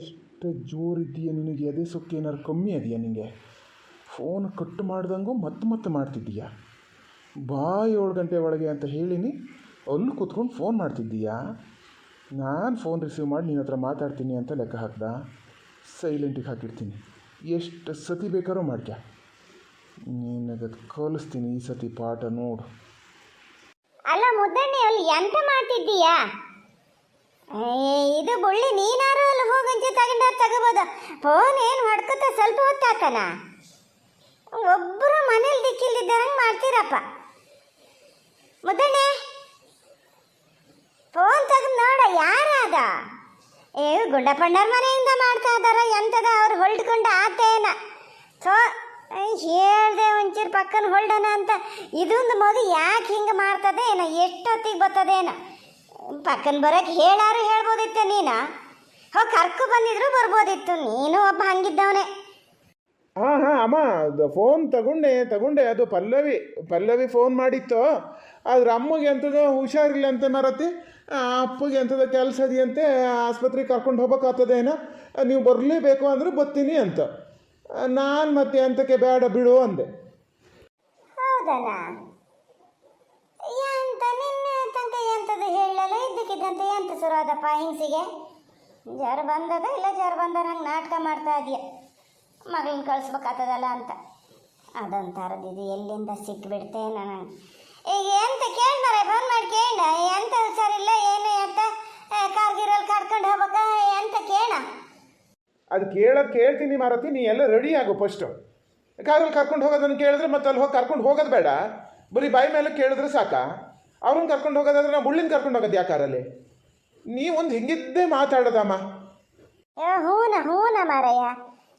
ಎಷ್ಟು ಜೋರಿದ್ದೀಯ ನಿನಗೆ? ಎದೆ ಸೊಕ್ಕೆ ಏನಾದ್ರು ಕಮ್ಮಿ ಇದೆಯಾ ನಿನಗೆ ಫೋನ್ ಕಟ್ ಮಾಡ್ದಂಗೂ ಮತ್ತೆ ಮತ್ತೆ ಮಾಡ್ತಿದ್ದೀಯಾ? ಬಾ ಏಳು ಗಂಟೆ ಒಳಗೆ ಅಂತ ಹೇಳಿನಿ, ಅಲ್ಲಿ ಕೂತ್ಕೊಂಡು ಫೋನ್ ಮಾಡ್ತಿದ್ದೀಯಾ? ನಾನು ಫೋನ್ ರಿಸೀವ್ ಮಾಡಿ ನಿನ್ನ ಹತ್ರ ಮಾತಾಡ್ತೀನಿ ಅಂತ ಲೆಕ್ಕ ಹಾಕ್ದ. ಸೈಲೆಂಟಿಗೆ ಹಾಕಿರ್ತೀನಿ ಎಷ್ಟು ಸತಿ ಬೇಕಾದ್ರೂ ಮಾಡ್ಕ್ಯ ನಿನಗದು ಕಲಿಸ್ತೀನಿ ಈ ಸತಿ ಪಾಠ ನೋಡು. ಅಲ್ಲ ಮುದ್ದಣ್ಣಿ, ಅಲ್ಲಿ ಎಂತ ಮಾಡ್ತಿದ್ದೀಯಾ? ಏ, ಇದು ಬುಳ್ಳಿ ನೀನಾರು ಅಲ್ಲಿ ಹೋಗಂಚೆ ತಗೊಂಡಾರ ತಗೋಬೋದ. ಫೋನ್ ಏನು ಹೊಡ್ಕೊತ ಸ್ವಲ್ಪ ಹೊತ್ತಾಕನ ಒಬ್ಬರು ಮನೇಲಿ ದಿಕ್ಕಿಲ್ದಿದ್ದಾರಂಗೆ ಮಾಡ್ತೀರಪ್ಪ. ಮುದ್ದಣ್ಣೆ ಫೋನ್ ತೆಗೆದು ನೋಡ ಯಾರಾದ ಏ ಗುಡ್ಡಪಂಡರ ಮನೆಯಿಂದ ಮಾಡ್ತಾ ಇದಾರ ಎಂತದ ಅವ್ರು ಹೊಲ್ಡ್ಕೊಂಡು ಆತೇನ ಸೊ ಹೇಳ್ದೆ ಒಂಚೂರು ಪಕ್ಕನ ಹೊಲ್ಡನ ಅಂತ. ಇದೊಂದು ಮಗು ಯಾಕೆ ಹಿಂಗೆ ಮಾಡ್ತದೆ ಏನೋ ಎಷ್ಟೊತ್ತಿಗೆ ಬರ್ತದೇನೋ. ಪಕ್ಕನ ಬರೋಕೆ ಹೇಳಾರು ಹೇಳ್ಬೋದಿತ್ತು ನೀನು? ಹೋಗಿ ಕರ್ಕೊ ಬಂದಿದ್ರು ಬರ್ಬೋದಿತ್ತು. ನೀನು ಒಬ್ಬ ಹಂಗಿದ್ದವನೆ. ಹಾಂ ಹಾಂ ಅಮ್ಮ ಅದು ಫೋನ್ ತಗೊಂಡೆ ತಗೊಂಡೆ. ಅದು ಪಲ್ಲವಿ ಪಲ್ಲವಿ ಫೋನ್ ಮಾಡಿತ್ತು. ಆದ್ರೆ ಅಮ್ಮಗೆ ಎಂಥದೋ ಹುಷಾರಿಲ್ಲ ಅಂತ ಮರತಿ ಅಪ್ಪಗೆ ಎಂಥದೋ ಕೆಲಸ ಇದೆಯಂತೆ ಆಸ್ಪತ್ರೆಗೆ ಕರ್ಕೊಂಡು ಹೋಗ್ಬೇಕಾಗ್ತದೇನೋ ನೀವು ಬರಲೇಬೇಕು ಅಂದ್ರೆ ಬರ್ತೀನಿ ಅಂತ. ನಾನು ಮತ್ತೆ ಅಂತಕ್ಕೆ ಬೇಡ ಬಿಡು ಅಂದೆ. ಹೌದಲ್ಲ ಎಂತ ನಿನ್ನೆ ಎಂತದು ಹೇಳಲ್ಲ ಇದ್ದಕ್ಕಿದ್ದಂತೆ ಎಂತ ಶುರು ಆದಪ್ಪ ಹಿಂಸಿಗೆ? ಜ್ವರ ಬಂದದ ಇಲ್ಲ ಜ್ವರ ಬಂದರ ಹಂಗೆ ನಾಟಕ ಮಾಡ್ತಾ ಇದೆಯಾ? ಮಗಳನ್ನ ಕಳಿಸ್ಬೇಕಾಗ್ತದಲ್ಲ ಅಂತ. ಅದೊಂಥರದ್ದು ಎಲ್ಲಿಂದ ಸಿಕ್ಬಿಡ್ತೆ ನಾನು? ಈಗ ಎಂತ ಕೇಳ್ತಾರೆ ಫೋನ್ ಮಾಡಿ ಕೇಳ. ಎಂತ ಇಲ್ಲ ಏನು ಅಂತ ಕಾರ್ಗಿರಲ್ಲಿ ಕರ್ಕೊಂಡು ಹೋಗ್ಬೇಕ, ಎಂತ ಕೇಳ? ಅದು ಕೇಳೋದು ಕೇಳ್ತೀನಿ ಮಾರತಿ, ನೀ ಎಲ್ಲ ರೆಡಿ ಆಗು ಫಸ್ಟು ಕಾರಲ್ಲಿ ಕರ್ಕೊಂಡು ಹೋಗೋದನ್ನು ಕೇಳಿದ್ರೆ ಮತ್ತೆ ಅಲ್ಲಿ ಹೋಗಿ ಕರ್ಕೊಂಡು ಹೋಗೋದು ಬೇಡ. ಬರೀ ಬಾಯಿ ಮೇಲೆ ಕೇಳಿದ್ರೆ ಸಾಕಾ? ಅವ್ರನ್ನ ಕರ್ಕೊಂಡು ಹೋಗೋದಾದ್ರೆ ನಾವು ಮುಳ್ಳಿನ ಕರ್ಕೊಂಡು ಹೋಗೋದು ಯಾಕಾರಲ್ಲಿ ನೀವೊಂದು ಹಿಂಗಿದ್ದೇ ಮಾತಾಡೋದಮ್ಮ. ಹೂನ ಹೂನ ಮಾರಯ್ಯ.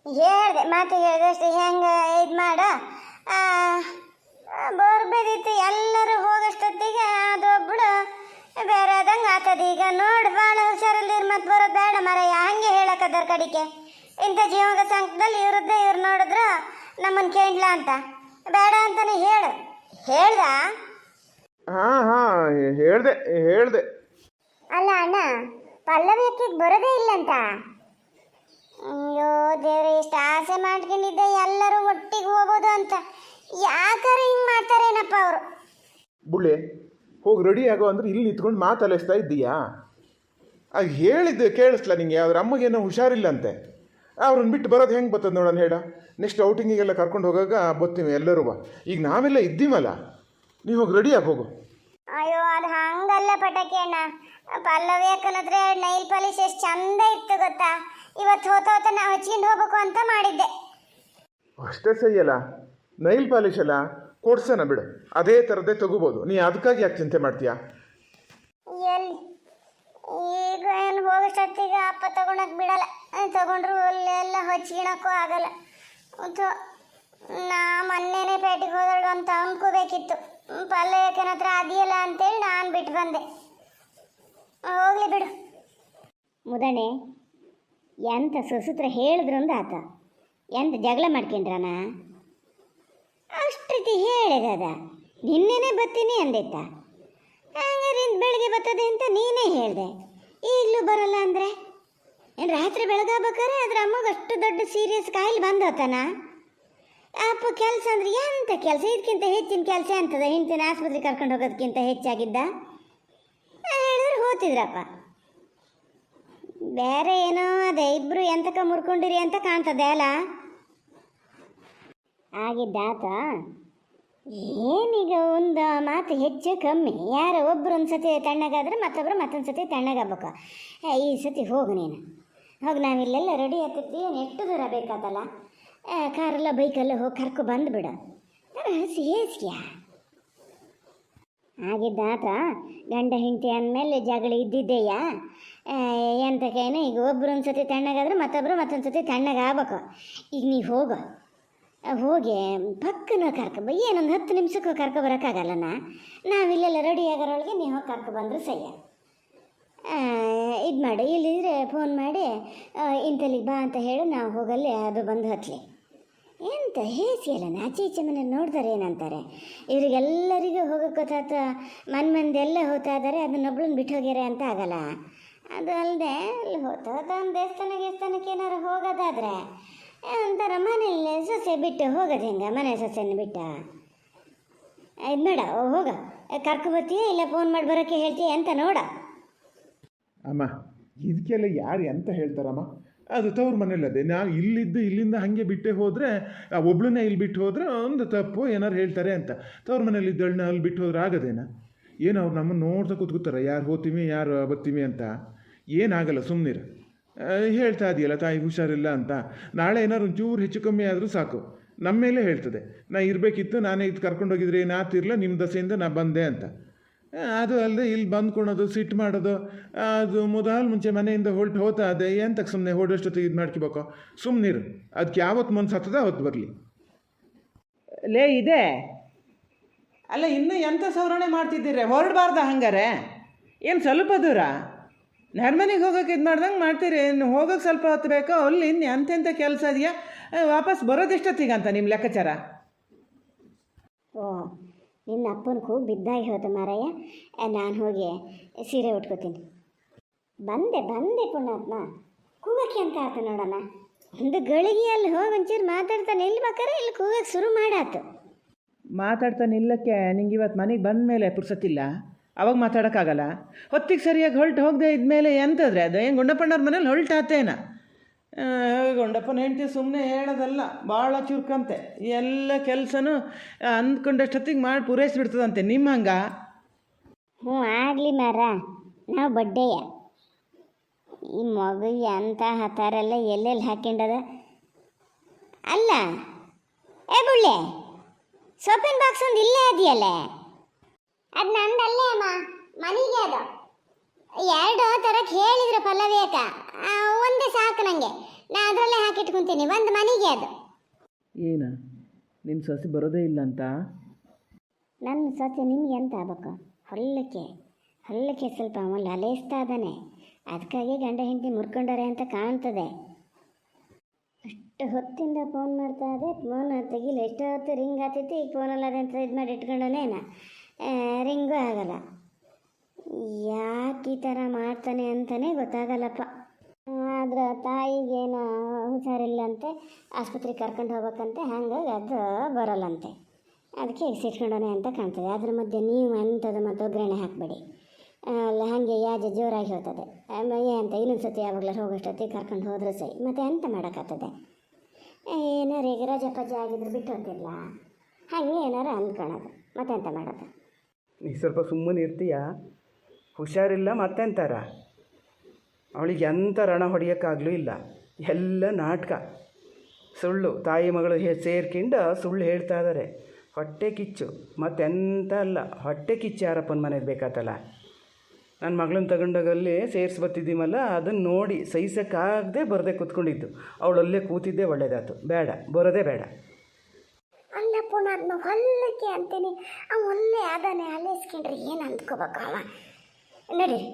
ಹೇಳ್ದೆ, ಮಾತು ಹೇಳಿದಷ್ಟು ಹೆಂಗೆ ಇದು ಮಾಡ. ಬರ್ಬೇದಿತ್ತು, ಎಲ್ಲರೂ ಹೋಗಷ್ಟೊತ್ತಿಗೆ ಅದೊಬ್ಬಳು ಬೇರೆ ಆದಂಗೆ ಆತದ. ಈಗ ನೋಡಿ ಭಾಳ ಹುಷಾರಲ್ಲಿರ್ ಮತ್ತೆ ಬರೋದು ಬೇಡ ಮಾರಯ್ಯ. ಹಂಗೆ ಹೇಳಕ್ಕದರ ಕಡಿಕೆ. ಇಂಥ ಜೀವನದ ಸಂಕಟದಲ್ಲಿ ಇವ್ರದ್ದೇ ಇವ್ರು ನೋಡಿದ್ರ ನಮ್ಮನ್ನು ಕೇಳಲ್ಲ ಅಂತ. ಬೇಡ ಅಂತಾನೆ ಹೇಳು. ಹೇಳ್ದ? ಹಾಂ ಹಾ ಹೇಳ್ದೆ ಹೇಳ್ದೆ. ಅಲ್ಲ ಅಣ್ಣ ಪಲ್ಲವಿ ಅಕ್ಕಿಗೆ ಬರೋದೇ ಇಲ್ಲಂತ? ಅಯ್ಯೋ ದೇವ್ರೆ ಎಷ್ಟು ಆಸೆ ಮಾಡ್ಕೊಂಡಿದ್ದೆ ಎಲ್ಲರೂ ಒಟ್ಟಿಗೆ ಹೋಗೋದು ಅಂತ. ಯಾಕಾರ ಹಿಂಗೆ ಮಾಡ್ತಾರೇನಪ್ಪ ಅವರು? ಬುಳ್ಳೆ ಹೋಗಿ ರೆಡಿ ಆಗೋ ಅಂದ್ರೆ ಇಲ್ಲಿ ನಿಂತ್ಕೊಂಡು ಮಾತಲಿಸ್ತಾ ಇದ್ದೀಯಾ? ಆ ಹೇಳಿದ್ದು ಕೇಳಿಸ್ಲ ನಿಂಗೆ ಅವ್ರ ಅಮ್ಮಗೇನೋ ಹುಷಾರಿಲ್ಲಂತೆ. ಅವ್ರನ್ನ ಬಿಟ್ಟು ಬರೋದು ಹೆಂಗೆ ಬರ್ತದೆ ನೋಡೋಣ ಹೇಳ ನೆಕ್ಸ್ಟ್ ಔಟಿಂಗಿಗೆಲ್ಲ ಕರ್ಕೊಂಡು ಹೋಗಾಗ ಬರ್ತೀವಿ ಎಲ್ಲರೂ. ಬಾ ಈಗ ನಾವೆಲ್ಲ ಇದ್ದೀವಲ್ಲ? ನೀವು ಹೋಗಿ ರೆಡಿಯಾಗಿ ಹೋಗು. ಅಯ್ಯೋ ಅದು ಹಂಗಲ್ಲ ಪಟಾಕಿ ಅಣ್ಣ ಪಲ್ಲವಿ ಅಕ್ಕನತ್ರ ನೈಲ್ ಪಾಲಿಶ್ ಎಷ್ಟು ಚಂದ ಇತ್ತು ಗೊತ್ತಾ? ಇವತ್ತು ಹೋತ ಹೋತ ನಾವು ಹಚ್ಕೊಂಡು ಹೋಗ್ಬೇಕು ಅಂತ ಮಾಡಿದ್ದೆ. ಅಷ್ಟೇ ಸಹಿಯಲ್ಲ ನೈಲ್ ಪಾಲಿಶ್ ಅಲ್ಲ ಕೊಡ್ಸೋಣ ಬಿಡು. ಅದೇ ಥರದ್ದೇ ತಗೋಬೋದು. ನೀ ಅದಕ್ಕಾಗಿ ಯಾಕೆ ಚಿಂತೆ ಮಾಡ್ತೀಯಾ? ಎಲ್ಲಿ? ಈಗ ಏನು ಹೋಗೋಷ್ಟೊತ್ತಿಗೆ ಅಪ್ಪ ತಗೊಳಕ್ ಬಿಡಲ್ಲ. ತಗೊಂಡ್ರು ಅಲ್ಲೆಲ್ಲ ಹಚ್ಕೊಳಕ್ಕೂ ಆಗಲ್ಲ. ನಾ ಮೊನ್ನೆನೇ ಪೇಟೆಗೆ ಹೋದಾಗ ಅಂತ ಅನ್ಕೋಬೇಕಿತ್ತು. ಪಲ್ಲವಿಕನ ಹತ್ರ ಅದಿಯಲ್ಲ ಅಂತೇಳಿ ನಾನು ಬಿಟ್ಟು ಬಂದೆ. ಹೋಗ್ಲಿ ಬಿಡು. ಮುದಣೆ ಎಂಥ ಸುಸೂತ್ರ ಹೇಳಿದ್ರು ಅಂದ ಆತ? ಎಂತ ಜಗಳ ಮಾಡ್ಕೊಂಡ್ರನ? ಅಷ್ಟು ಹೇಳಿದದ ನಿನ್ನೆನೇ ಬತ್ತೀನಿ ಅಂದಿತ್ತ? ಹಂಗಾರೆ ಬೆಳಿಗ್ಗೆ ಬರ್ತದೆ ಅಂತ ನೀನೇ ಹೇಳಿದೆ. ಈಗಲೂ ಬರಲ್ಲ ಅಂದರೆ? ಏನು ರಾತ್ರಿ ಬೆಳಗಾಗ್ಬೇಕಾದ್ರೆ ಅದ್ರ ಅಮ್ಮಗೆ ಅಷ್ಟು ದೊಡ್ಡ ಸೀರಿಯಸ್ ಕಾಯಿಲೆ ಬಂದೋತನ? ಅಪ್ಪ ಕೆಲಸ ಅಂದ್ರೆ ಎಂತ ಕೆಲಸ? ಇದಕ್ಕಿಂತ ಹೆಚ್ಚಿನ ಕೆಲಸ ಅಂತದ ಹೆಂಡ್ತಿನ ಆಸ್ಪತ್ರೆಗೆ ಕರ್ಕೊಂಡು ಹೋಗೋದಕ್ಕಿಂತ ಹೆಚ್ಚಾಗಿದ್ದ? ಹೇಳಿದ್ರೆ ಹೋತಿದ್ರಪ್ಪ. ಬೇರೆ ಏನೋ ಅದೇ, ಇಬ್ರು ಎಂತಕ ಮುರ್ಕೊಂಡಿರಿ ಅಂತ ಕಾಣ್ತದೆ ಅಲ್ಲ? ಆಗಿದ್ದಾತ ಏನೀಗ ಒಂದು ಮಾತು ಹೆಚ್ಚು ಕಮ್ಮಿ. ಯಾರೋ ಒಬ್ರು ಒಂದು ತಣ್ಣಗಾದ್ರೆ ಮತ್ತೊಬ್ರು ಮತ್ತೊಂದು ಸತಿ ತಣ್ಣಗಾಗ್ಬೇಕು. ಈ ಸತಿ ಹೋಗು ನೀನು. ಹೋಗಿ ನಾವಿಲ್ಲೆಲ್ಲ ರೆಡಿ ಆಗ್ತೈತಿ ಎಷ್ಟು ದೂರ ಬೇಕಾದಲ್ಲ ಕಾರೆಲ್ಲ ಬೈಕಲ್ಲ ಹೋಗಿ ಕರ್ಕೊ ಬಂದುಬಿಡು. ಹಸಿ ಹೇಸ್ಗ್ಯಾ ಆಗಿದ್ದಾತ ಗಂಡ ಹೆಂಡತಿ ಅಂದಮೇಲೆ ಜಗಳ ಇದ್ದಿದ್ದೆಯಾ? ಎಂತಕ್ಕೇನು ಈಗ ಒಬ್ಬರು ಒಂದು ತಣ್ಣಗಾದ್ರೆ ಮತ್ತೊಬ್ಬರು ಮತ್ತೊಂದು ಸತಿ ತಣ್ಣಗಾಗ್ಬೇಕು. ಈಗ ನೀ ಹೋಗು. ಹೋಗಿ ಪಕ್ಕನ ಕರ್ಕೊ ಏನೊಂದು ಹತ್ತು ನಿಮಿಷಕ್ಕೂ ಕರ್ಕೊ ನಾ ನಾವಿಲ್ಲೆಲ್ಲ ರೆಡಿ ಆಗೋರೊಳಗೆ ನೀ ಹೋಗಿ ಕರ್ಕೊ ಬಂದರೂ ಸಯ್ಯ ಇದು ಮಾಡಿ ಇಲ್ಲಿದ್ರೆ ಫೋನ್ ಮಾಡಿ ಇಂಥಲ್ಲಿಗೆ ಬಾ ಅಂತ ಹೇಳಿ ನಾವು ಹೋಗಲ್ಲಿ ಅದು ಬಂದು ಹತ್ತಲಿ ಎಂತ ಹೇಸಿಗೆಲ್ಲ ಆಚೆ ಈಚೆ ಮನೆ ನೋಡ್ತಾರೆ ಏನಂತಾರೆ? ಇವರಿಗೆಲ್ಲರಿಗೂ ಹೋಗೋಕ್ಕೋತಾತ ಮನ್ ಮಂದೆಲ್ಲ ಹೋಗ್ತಾ ಇದ್ದಾರೆ ಅದನ್ನೊಬ್ಳನ್ನ ಬಿಟ್ಟು ಹೋಗ್ಯಾರೆ ಅಂತ ಆಗಲ್ಲ. ಅದು ಅಲ್ಲದೆ ಅಲ್ಲಿ ಹೋಗ್ತಾ ಹೋಗ್ತಾ ಒಂದು ದೇವಸ್ಥಾನ ದೇವಸ್ಥಾನಕ್ಕೆ ಏನಾರು ಹೋಗೋದಾದ್ರೆ ಒಂಥರ ಮನೆಯಲ್ಲಿ ಸೊಸೆ ಬಿಟ್ಟು ಹೋಗೋದು ಹೆಂಗೆ? ಮನೆ ಸೊಸೆಯನ್ನು ಬಿಟ್ಟ? ಇದು ಬೇಡ ಹೋಗ. ಕರ್ಕೊಬತ್ತೀಯ ಇಲ್ಲ ಫೋನ್ ಮಾಡಿ ಬರೋಕ್ಕೆ ಹೇಳ್ತೀಯ ಅಂತ ನೋಡ. ಅಮ್ಮ, ಇದಕ್ಕೆಲ್ಲ ಯಾರು ಎಂತ ಹೇಳ್ತಾರಮ್ಮ? ಅದು ತವ್ರ ಮನೇಲದೆ ನಾವು ಇಲ್ಲಿದ್ದು ಇಲ್ಲಿಂದ ಹಾಗೆ ಬಿಟ್ಟೆ ಹೋದರೆ ಒಬ್ಳನ್ನೇ ಇಲ್ಲಿ ಬಿಟ್ಟು ಹೋದರೆ ಒಂದು ತಪ್ಪು ಏನಾರು ಹೇಳ್ತಾರೆ ಅಂತ. ತವ್ರ ಮನೇಲಿ ಇದ್ದಳನ್ನ ಅಲ್ಲಿ ಬಿಟ್ಟು ಹೋದ್ರೆ ಆಗದೇನ? ಏನು ಅವ್ರು ನಮ್ಮನ್ನು ನೋಡ್ತಾ ಕೂತ್ಕೋತಾರೆ, ಯಾರು ಹೋಗ್ತೀವಿ, ಯಾರು ಬರ್ತೀವಿ ಅಂತ. ಏನಾಗಲ್ಲ ಸುಮ್ಮನೆ ಹೇಳ್ತಾ ಇದೆಯಲ್ಲ, ತಾಯಿ ಹುಷಾರಿಲ್ಲ ಅಂತ. ನಾಳೆ ಏನಾದ್ರು ಒಂಚೂರು ಹೆಚ್ಚು ಕಮ್ಮಿ ಆದರೂ ಸಾಕು. ನಮ್ಮ ಮೇಲೆ ಹೇಳ್ತದೆ. ನಾ ಇರಬೇಕಿತ್ತು, ನಾನೇ ಇದು ಕರ್ಕೊಂಡೋಗಿದ್ರೆ ಏನಾತಿರಲ್ಲ ನಿಮ್ಮ ದಸೆಯಿಂದ ನಾ ಬಂದೆ ಅಂತ. ಅದು ಅಲ್ಲದೆ ಇಲ್ಲಿ ಬಂದ್ಕೊಳೋದು ಸಿಟ್ಟು ಮಾಡೋದು ಅದು ಮೊದಲು ಮುಂಚೆ ಮನೆಯಿಂದ ಹೊರಟು ಹೋತಾ ಅದೇ ಎಂತಕ್ಕೆ ಸುಮ್ಮನೆ ಹೊಡೋಷ್ಟೊತ್ತಿಗೆ ಇದು ಮಾಡ್ಕೋಬೇಕು? ಸುಮ್ಮನಿರು ಅದಕ್ಕೆ ಯಾವತ್ತು ಮನ್ಸು ಹತ್ತದ ಅವತ್ತು ಬರಲಿ. ಲೇ ಇದೆ. ಅಲ್ಲ ಇನ್ನೂ ಎಂಥ ಸವರಣೆ ಮಾಡ್ತಿದ್ದೀರಿ? ಹೊರಡಬಾರ್ದ ಹಂಗಾರೆ? ಏನು ಸ್ವಲ್ಪ ದೂರ? ನರ್ಮನೆಗೆ ಹೋಗೋಕೆ ಇದು ಮಾಡ್ದಂಗೆ ಮಾಡ್ತೀರಿ. ಇನ್ನು ಹೋಗೋಕೆ ಸ್ವಲ್ಪ ಹೊತ್ತು ಬೇಕೋ? ಅಲ್ಲಿ ಇನ್ನು ಎಂತೆಂಥ ಕೆಲಸ ಇದೆಯಾ? ವಾಪಸ್ ಬರೋದೆಷ್ಟೊತ್ತಿಗಂತ ನಿಮ್ಮ ಲೆಕ್ಕಾಚಾರ? ಓ. ನಿನ್ನ ಅಪ್ಪನ ಕೂಗು ಬಿದ್ದಾಗಿ ಹೋಯ್ತು ಮಾರಯ್ಯ. ನಾನು ಹೋಗಿ ಸೀರೆ ಉಟ್ಕೋತೀನಿ. ಬಂದೆ ಬಂದೆ ಪುಣ್ಯಾತ್ಮ. ಕೂಗಕ್ಕೆ ಅಂತ ಆಯ್ತು ನೋಡೋಣ ಒಂದು ಗಳಿಗೆ ಅಲ್ಲಿ ಹೋಗಿ ಒಂಚೂರು ಮಾತಾಡ್ತಾನೆ ನಿಲ್ಬೇಕಾರೆ ಇಲ್ಲಿ ಕೂಗಕ್ಕೆ ಶುರು ಮಾಡಾತು. ಮಾತಾಡ್ತಾ ನಿಲ್ಲಕ್ಕೆ ನಿಂಗೆ ಇವತ್ತು ಮನೆಗೆ ಬಂದ ಮೇಲೆ ಪುರ್ಸತ್ತಿಲ್ಲ? ಅವಾಗ ಮಾತಾಡೋಕ್ಕಾಗಲ್ಲ? ಹೊತ್ತಿಗೆ ಸರಿಯಾಗಿ ಹೊಲ್ಟು ಹೋಗದೆ ಇದ್ಮೇಲೆ ಎಂತಂದರೆ ಅದು? ಏನು ಗುಂಡಪ್ಪಣ್ಣವ್ರ ಮನೇಲಿ ಹೊಲ್ಟಾತೇನ ಆ, ಗುಂಡಪ್ಪನ ಹೆಂಡತಿ ಸುಮ್ಮನೆ ಹೇಳೋದಲ್ಲ, ಭಾಳ ಚುರುಕಂತೆ. ಎಲ್ಲ ಕೆಲಸನೂ ಅಂದ್ಕೊಂಡಷ್ಟೊತ್ತಿಗೆ ಮಾಡಿ ಪೂರೈಸಿಬಿಡ್ತದಂತೆ ನಿಮ್ಮ ಹಂಗ? ಹ್ಞೂ, ಆಗಲಿ ಮಾರ ನಾವು ಬಡ್ಡೆಯ. ಈ ಮಗುಗೆ ಅಂತ ಹತ್ತಾರಲ್ಲ ಎಲ್ಲೆಲ್ಲಿ ಹಾಕ್ಕೊಂಡದ ಅಲ್ಲ. ಏ ಬುಳ್ಳೆ ಸೋಪಿನ ಬಾಕ್ಸ್ ಒಂದು ಇಲ್ಲೇ ಅದೆಯಲ್ಲ? ಅದು ನಂದಲ್ಲೇ ಅಮ್ಮ, ಮನೆಗೆ ಅದು. ಎರಡು ತರಕ್ಕೆ ಹೇಳಿದ್ರು ಪಲ್ಲವಿ ಅಕ್ಕ ಒಂದೇ ಸಾಕು ನನಗೆ ನಾ ಅದರಲ್ಲೇ ಹಾಕಿಟ್ಕೊಂತೀನಿ ಒಂದು ಮನೆಗೆ ಅದು. ಏನ? ನಿನ್ನ ಸೊಸೆ ಬರೋದೇ ಇಲ್ಲ ಅಂತ ನನ್ನ ಸೊಸೆ ನಿಮ್ಗೆ ಎಂತ ಆಗ್ಬೇಕು? ಹೊಲ್ಲಕ್ಕೆ ಹೊಲ್ಲಕ್ಕೆ ಸ್ವಲ್ಪ ಅವಲ್ಲಿ ಅಲೇಸ್ತಾ ಇದ್ದಾನೆ. ಅದಕ್ಕಾಗಿ ಗಂಡ ಹೆಂಡತಿ ಮುರ್ಕೊಂಡಾರೆ ಅಂತ ಕಾಣ್ತದೆ. ಅಷ್ಟು ಹೊತ್ತಿಂದ ಫೋನ್ ಮಾಡ್ತಾ ಇದೆ. ಫೋನ್ ತೆಗಿಲ್ಲ ಎಷ್ಟು ಹೊತ್ತು ರಿಂಗ್ ಆಗ್ತೈತಿ ಈಗ ಫೋನಲ್ಲಿ ಅದಂತ ಇದು ಮಾಡಿ ಇಟ್ಕೊಂಡನೇನ? ರಿಂಗೂ ಆಗಲ್ಲ. ಯಾಕೆ ಈ ಥರ ಮಾಡ್ತಾನೆ ಅಂತಲೇ ಗೊತ್ತಾಗಲ್ಲಪ್ಪ. ಆದ್ರೆ ತಾಯಿಗೇನು ಹುಷಾರಿಲ್ಲಂತೆ, ಆಸ್ಪತ್ರೆಗೆ ಕರ್ಕೊಂಡು ಹೋಗ್ಬೇಕಂತೆ, ಹಾಗಾಗಿ ಅದು ಬರಲ್ಲಂತೆ. ಅದಕ್ಕೆ ಸಿಟ್ಕೊಂಡೋನೆ ಅಂತ ಕಾಣ್ತದೆ. ಅದ್ರ ಮಧ್ಯೆ ನೀವು ಅಂಥದ್ದು ಮತ್ತು ಒಗ್ಗರಣೆ ಹಾಕಬೇಡಿ. ಅಲ್ಲ, ಹಾಗೆ ಯಾಜ ಜೋರಾಗಿ ಹೋಗ್ತದೆ ಏನಂತ ಅಂತ ಇನ್ನೊಂದು ಸತಿ ಯಾವಾಗಲೂ ಹೋಗೋಷ್ಟೊತ್ತಿಗೆ ಕರ್ಕೊಂಡು ಹೋದ್ರೆ ಸರಿ. ಮತ್ತು ಎಂತ ಮಾಡೋಕ್ಕಾಗ್ತದೆ? ಏನಾರು ಈಗ ರಜೆ ಪಜೆ ಆಗಿದ್ರೆ ಬಿಟ್ಟು ಹೋಗ್ತಿರಲ್ಲ ಹಾಗೆ ಏನಾರು ಅಂದ್ಕೊಳೋದು ಮತ್ತೆ ಎಂತ ಮಾಡೋದು? ಈಗ ಸ್ವಲ್ಪ ಸುಮ್ಮನೆ ಇರ್ತೀಯ? ಹುಷಾರಿಲ್ಲ ಮತ್ತೆಂತಾರ? ಅವಳಿಗೆ ಎಂಥ ರಣ ಹೊಡೆಯೋಕ್ಕಾಗಲೂ ಇಲ್ಲ. ಎಲ್ಲ ನಾಟಕ. ಸುಳ್ಳು. ತಾಯಿ ಮಗಳು ಹೇ ಸೇರ್ಕೊಂಡು ಸುಳ್ಳು ಹೇಳ್ತಾ ಇದ್ದಾರೆ ಹೊಟ್ಟೆ ಕಿಚ್ಚು. ಮತ್ತೆಂತ ಅಲ್ಲ. ಹೊಟ್ಟೆ ಕಿಚ್ಚು ಯಾರಪ್ಪನ ಮನೆಗೆ ಬೇಕಾತಲ್ಲ? ನನ್ನ ಮಗಳನ್ನ ತಗೊಂಡೋಗಲ್ಲಿ ಸೇರಿಸಿ ಬರ್ತಿದ್ದೀಮಲ್ಲ ಅದನ್ನು ನೋಡಿ ಸಹಿಸೋಕ್ಕಾಗದೆ ಬರದೆ ಕೂತ್ಕೊಂಡಿದ್ದು. ಅವಳಲ್ಲೇ ಕೂತಿದ್ದೆ ಒಳ್ಳೇದಾಯ್ತು. ಬೇಡ. ಬರೋದೇ ಬೇಡ. ಅಲ್ಲ ನಾನು ಹೊಲ್ಲಕ್ಕೆ ಅಂತೀನಿ. ಅವ ಒಳ್ಳೆ ಅದಾನೆ ಅಲ್ಲಿಸ್ಕೊಂಡ್ರೆ ಏನು ಅಂದ್ಕೋಬೇಕು ಅವ ನಡೀರಿ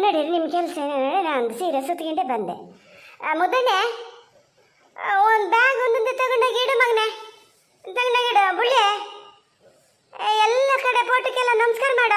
ನಡೀರಿ ನಿಮ್ಮ ಕೆಲಸ ನಾನು ಸೀರೆ ಸುತ್ಕೊಂಡೆ ಬಂದೆ. ಮುದ್ದಣ್ಣೆ ಒಂದು ಬ್ಯಾಗ್ ಒಂದೊಂದು ತಗೊಂಡೋಗಿ ಇಡು ಮಗನೆ. ತಗೊಂಡೋಗಿ ಇಡು ಬುಳ್ಳೆ. ಎಲ್ಲ ಕಡೆ ಪೋಟಕ್ಕೆಲ್ಲ ನಮಸ್ಕಾರ ಮಾಡ.